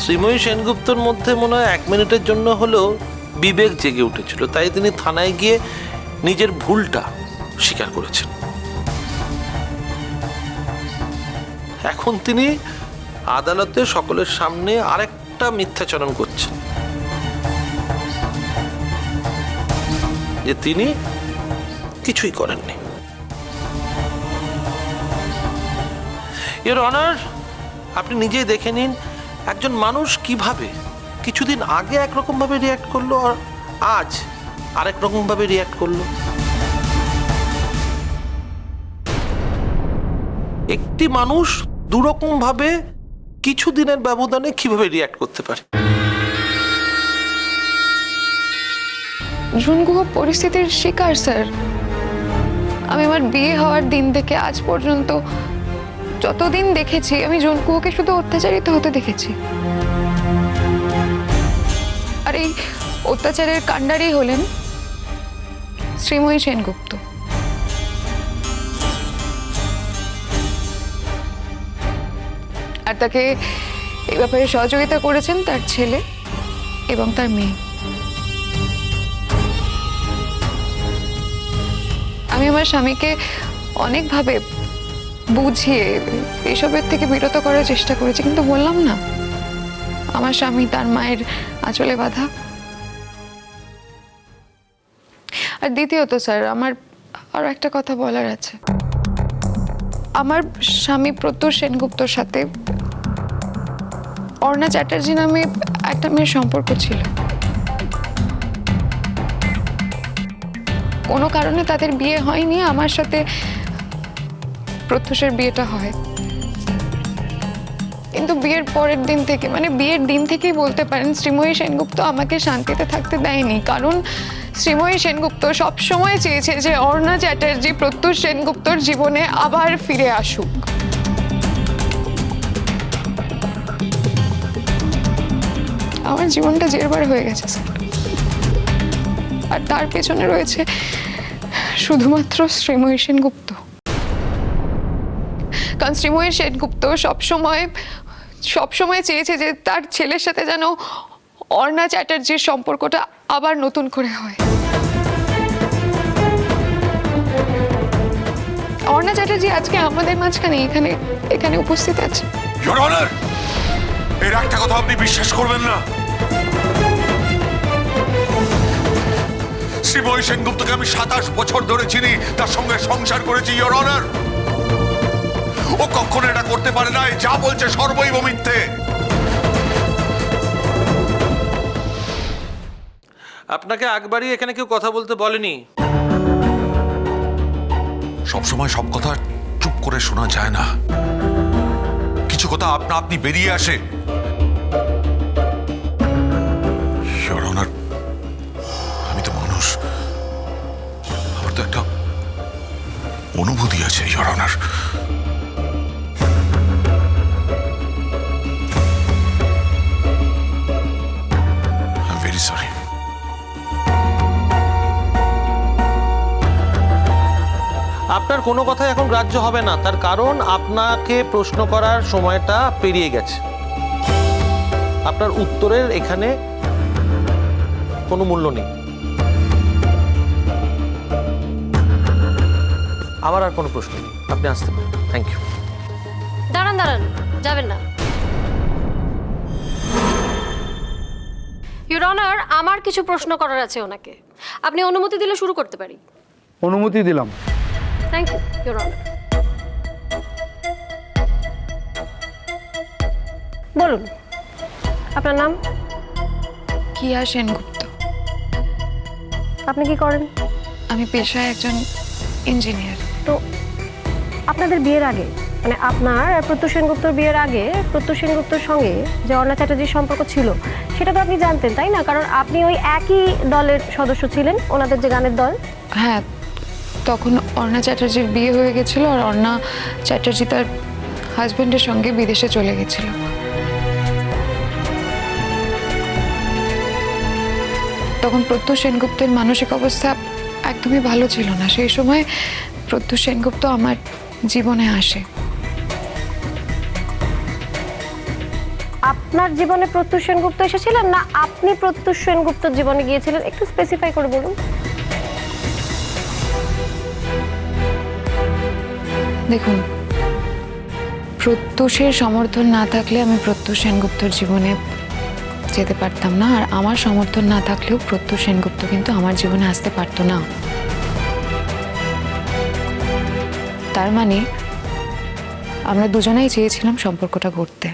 শ্রীময়ী সেনগুপ্তর মধ্যে মনে হয় এক মিনিটের জন্য হলেও বিবেক জেগে উঠেছিল। তাই তিনি থানায় গিয়ে নিজের ভুলটা স্বীকার করেছেন। এখন তিনি আদালতে সকলের সামনে আরেকটা মিথ্যাচরণ করছেন। যে তিনি কিছুই করেননি। এর অনার আপনি নিজেই দেখে নিন একজন মানুষ কীভাবে কিছুদিন আগে একরকম ভাবে রিয়াক্ট করল আর আজ আরেক রকম ভাবে রিয়াক্ট করল? একটি মানুষ দুরকম ভাবে কিছু দিনের ব্যবধানে কীভাবে রিয়াক্ট করতে পারে? ঝুনগুহ পরিস্থিতির শিকার, স্যার। আমি আমার বিয়ে হওয়ার দিন থেকে আজ পর্যন্ত যতদিন দেখেছি, আমি জনকুহকে শুধু অত্যাচারিত হতে দেখেছি। আর এই অত্যাচারের কাণ্ডারি হলেন শ্রীময়ী সেনগুপ্ত। আর তাকে এই ব্যাপারে সহযোগিতা করেছেন তার ছেলে এবং তার মেয়ে। আমি আমার স্বামীকে অনেকভাবে বুঝিয়ে এসবের থেকে বিরত করার চেষ্টা করেছি, কিন্তু বললাম না। আমার স্বামী তার মায়ের আঁচলে বাধা। আর দ্বিতীয়ত, স্যার, আমার আরও একটা কথা বলার আছে। আমার স্বামী প্রত্যুষ সেনগুপ্তর সাথে অর্ণা চ্যাটার্জি নামে একটা মেয়ের সম্পর্ক ছিল। কোনো কারণে তাদের বিয়ে হয়নি। আমার সাথে প্রত্যুষের বিয়েটা হয়। কিন্তু বিয়ের পরের দিন থেকে মানে বিয়ের দিন থেকেই বলতে পারেন শ্রীময়ী সেনগুপ্ত আমাকে শান্তিতে থাকতে দেয়নি। কারণ শ্রীময়ী সেনগুপ্ত সবসময় চেয়েছে যে অর্ণা চ্যাটার্জি প্রত্যুষ সেনগুপ্তর জীবনে আবার ফিরে আসুক। আমার জীবনটা জেরবার হয়ে গেছে, স্যার। আর তার পেছনে রয়েছে শুধুমাত্র শ্রীময়ী সেনগুপ্ত। কারণ শ্রীময়ী সেনগুপ্ত সবসময় সবসময় চেয়েছে যে তার ছেলের সাথে যেন অর্ণা চ্যাটার্জির সম্পর্কটা আবার নতুন করে হয়। অর্ণা চ্যাটার্জি আজকে আমাদের মাঝখানে এখানে এখানে উপস্থিত আছে। এর একটা কথা আপনি বিশ্বাস করবেন না। শ্রীময়ী সেনগুপ্তকে আমি সাতাশ বছর ধরে চিনি, তার সঙ্গে সংসার করেছি ইয়োর অনার ও কখনো এটা করতে পারে না যা বলছে সর্বৈব মিথ্যে। আপনাকে একবারই এখানে কেউ কথা বলতে বলেনি। সবসময় সব কথা চুপ করে শোনা যায় না। কিছু কথা আপনা আপনি বেরিয়ে আসে। আমি তো মানুষ। আমার তো একটা অনুভূতি আছে ইয়োর আপনার কোনো কথাই এখন গ্রাহ্য হবে না। তার কারণ আপনাকে প্রশ্ন করার সময়টা পেরিয়ে গেছে। আপনার উত্তরের এখানে কোনো মূল্য নেই। আমার আর কোনো প্রশ্ন নেই। আপনি আসতে পারেন। থ্যাংক ইউ দাঁড়ান দাঁড়ান। যাবেন না। ইউর অনার আমার কিছু প্রশ্ন করার আছে ওনাকে। আপনি অনুমতি দিলে শুরু করতে পারি। অনুমতি দিলাম। থ্যাংক ইউ ইউর অনার বলুন আপনার নাম? কিয়া সেনগুপ্ত। আপনি কি করেন? আমি পেশায় একজন ইঞ্জিনিয়ার তো আপনাদের বিয়ের আগে মানে আপনার আর প্রত্যুষ সেনগুপ্তর বিয়ের আগে প্রত্যুষ সেনগুপ্তর সঙ্গে যে অর্ণা চ্যাটার্জির সম্পর্ক ছিল সেটা তো আপনি জানতেন তাই না? কারণ আপনি ওই একই দলের সদস্য ছিলেন ওনাদের যে গানের দল। হ্যাঁ তখন অর্ণা চ্যাটার্জির বিয়ে হয়ে গেছিল আর অর্ণা চ্যাটার্জি তার হাজবেন্ডের সঙ্গে বিদেশে চলে গেছিল। তখন প্রত্যুষ সেনগুপ্তের মানসিক অবস্থা একদমই ভালো ছিল না। সেই সময় প্রত্যুষ সেনগুপ্ত আমার জীবনে আসে। আপনার জীবনে প্রত্যুষ সেনগুপ্ত এসেছিলেন না আপনি প্রত্যুষ সেনগুপ্তর জীবনে গিয়েছিলেন? একটু স্পেসিফাই করে বলুন। দেখুন, প্রত্যুষের সমর্থন না থাকলে আমি প্রত্যুষ সেনগুপ্তর জীবনে যেতে পারতাম না। আর আমার সমর্থন না থাকলেও প্রত্যুষ সেনগুপ্ত কিন্তু আমার জীবনে আসতে পারতো না। তার মানে আমরা দুজনেই চেয়েছিলাম সম্পর্কটা গড়তে।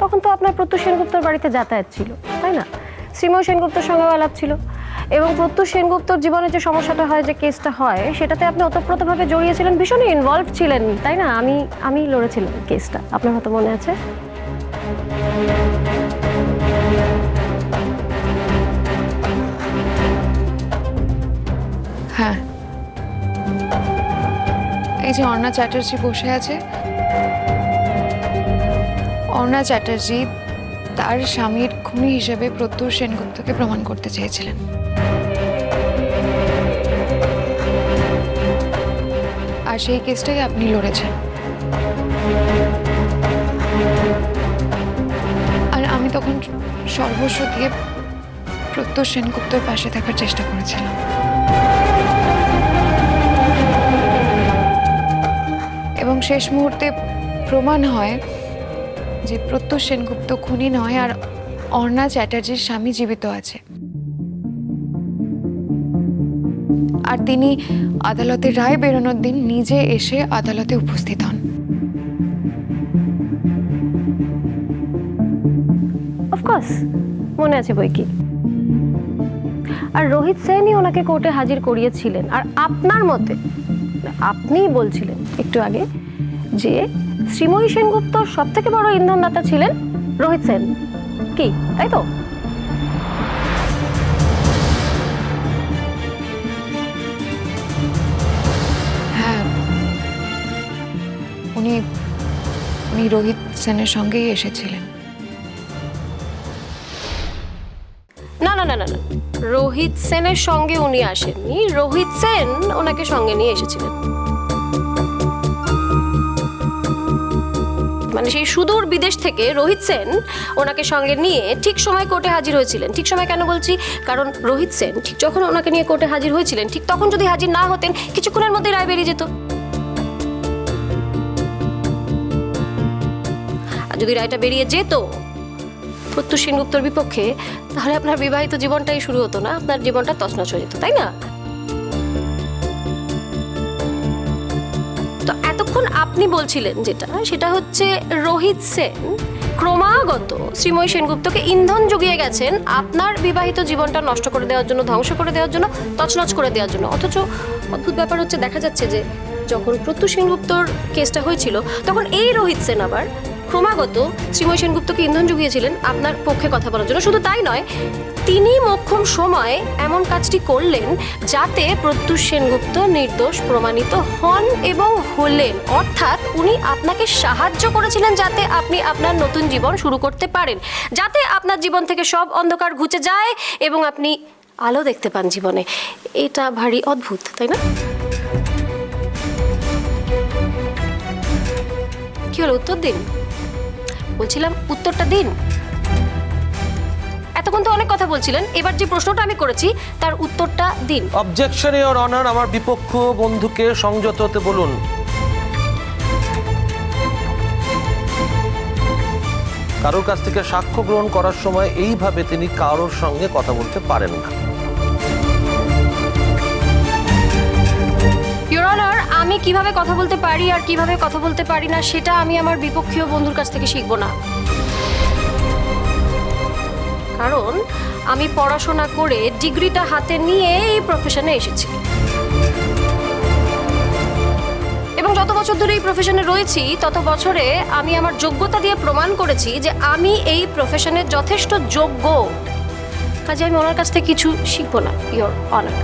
তখন তো আপনার প্রত্যুষ সেনগুপ্তর বাড়িতে যাতায়াত ছিল, তাই না? শ্রীময় সেনগুপ্তর সঙ্গে আলাপ ছিল। এবং প্রত্যুষ সেনগুপ্তর জীবনে যে সমস্যাটা হয়, যে কেসটা হয়, সেটাতে আপনি ওতপ্রোতভাবে জড়িয়েছিলেন, ভীষণই ইনভলভ ছিলেন, তাই না? আমি আমি লড়েছিলাম কেসটা। আপনার হয়তো মনে আছে। হ্যাঁ। এই যে অর্ণা চ্যাটার্জি বসে আছে। অর্ণা চ্যাটার্জি তার স্বামীর খুনি হিসেবে প্রত্যুষ সেনগুপ্তকে প্রমাণ করতে চেয়েছিলেন। আর সেই কেসটাই আপনি লড়েছেন। আর আমি তখন সর্বস্ব দিয়ে প্রত্যুষ সেনগুপ্তর পাশে থাকার চেষ্টা করেছিলাম। এবং শেষ মুহূর্তে প্রমাণ হয় যে প্রত্যুষ সেনগুপ্ত খুনি নয় আর অর্ণা চ্যাটার্জির স্বামী জীবিত আছে। আর তিনি আদালতের রায় বেরোনোর দিন নিজে এসে আদালতে উপস্থিত হন। অফকোর্স মনে আছে বই কি? আর রোহিত সেনই ওনাকে কোর্টে হাজির করিয়েছিলেন। আর আপনার মতে, আপনিই বলছিলেন একটু আগে যে শ্রীময়ী সেনগুপ্তর সব থেকে বড় ইন্ধনদাতা ছিলেন রোহিত সেন। কি, তাই তো? উনি রোহিত সেনের সঙ্গেই এসেছিলেন। না না না না না। রোহিত সেনের সঙ্গে উনি আসেননি। রোহিত সেন ওনাকে সঙ্গে নিয়ে এসেছিলেন। মানে সেই সুদূর বিদেশ থেকে রোহিত সেন ওনাকে সঙ্গে নিয়ে ঠিক সময় কোর্টে হাজির হয়েছিলেন। ঠিক সময় কেন বলছি? কারণ রোহিত সেন ঠিক যখন ওনাকে নিয়ে কোর্টে হাজির হয়েছিলেন, ঠিক তখন যদি হাজির না হতেন, কিছুক্ষণের মধ্যে রায় বেরিয়ে যেত। যদি রায়টা বেরিয়ে যেত। প্রত্যুষ সেনগুপ্তর বিপক্ষে, তাহলে আপনার বিবাহিত জীবনটাই শুরু হতো না? আপনার জীবনটা তছনছ হয়ে যেত, তাই না? তো এতক্ষণ আপনি বলছিলেন যেটা, সেটা হচ্ছে রোহিত সেন ক্রমাগত শ্রীময়ী সেনগুপ্তকে ইন্ধন জুগিয়ে গেছেন আপনার বিবাহিত জীবনটা নষ্ট করে দেওয়ার জন্য, ধ্বংস করে দেওয়ার জন্য, তছনছ করে দেওয়ার জন্য। অথচ অদ্ভুত ব্যাপার হচ্ছে, দেখা যাচ্ছে যে যখন প্রত্যুষ সেনগুপ্তর কেসটা হয়েছিল, তখন এই রোহিত সেন আবার ক্রমাগত শ্রীময় সেনগুপ্তকে ইন্ধন জুগিয়েছিলেন আপনার পক্ষে কথা বলার জন্য। শুধু তাই নয়, তিনি মোক্ষম সময় এমন কাজটি করলেন যাতে প্রত্যুষ সেনগুপ্ত নির্দোষ প্রমাণিত হন এবং হলেন। অর্থাৎ উনি আপনাকে সাহায্য করেছিলেন যাতে আপনি আপনার নতুন জীবন শুরু করতে পারেন, যাতে আপনার জীবন থেকে সব অন্ধকার ঘুচে যায় এবং আপনি আলো দেখতে পান জীবনে। এটা ভারী অদ্ভুত, তাই না? কি হলো উত্তর দিন? বলছিলাম, উত্তরটা দিন। এতক্ষণ তো অনেক কথা বলছিলেন, এবার যে প্রশ্নটা আমি করেছি, তার উত্তরটা দিন। অবজেকশন ইওর অনার আমার বিপক্ষ বন্ধুকে সংযত হতে বলুন। কারোর কাছ থেকে সাক্ষ্য গ্রহণ করার সময় এইভাবে তিনি কারোর সঙ্গে কথা বলতে পারেন না। আমি কীভাবে কথা বলতে পারি আর কীভাবে কথা বলতে পারি না, সেটা আমি আমার বিপক্ষীয় বন্ধুর কাছ থেকে শিখব না। কারণ আমি পড়াশোনা করে ডিগ্রিটা হাতে নিয়ে এই প্রফেশনে এসেছি। এবং যত বছর ধরে এই প্রফেশনে রয়েছি, তত বছরে আমি আমার যোগ্যতা দিয়ে প্রমাণ করেছি যে আমি এই প্রফেশনে যথেষ্ট যোগ্য। কাজে আমি ওনার কাছ থেকে কিছু শিখব না ইয়োর অনার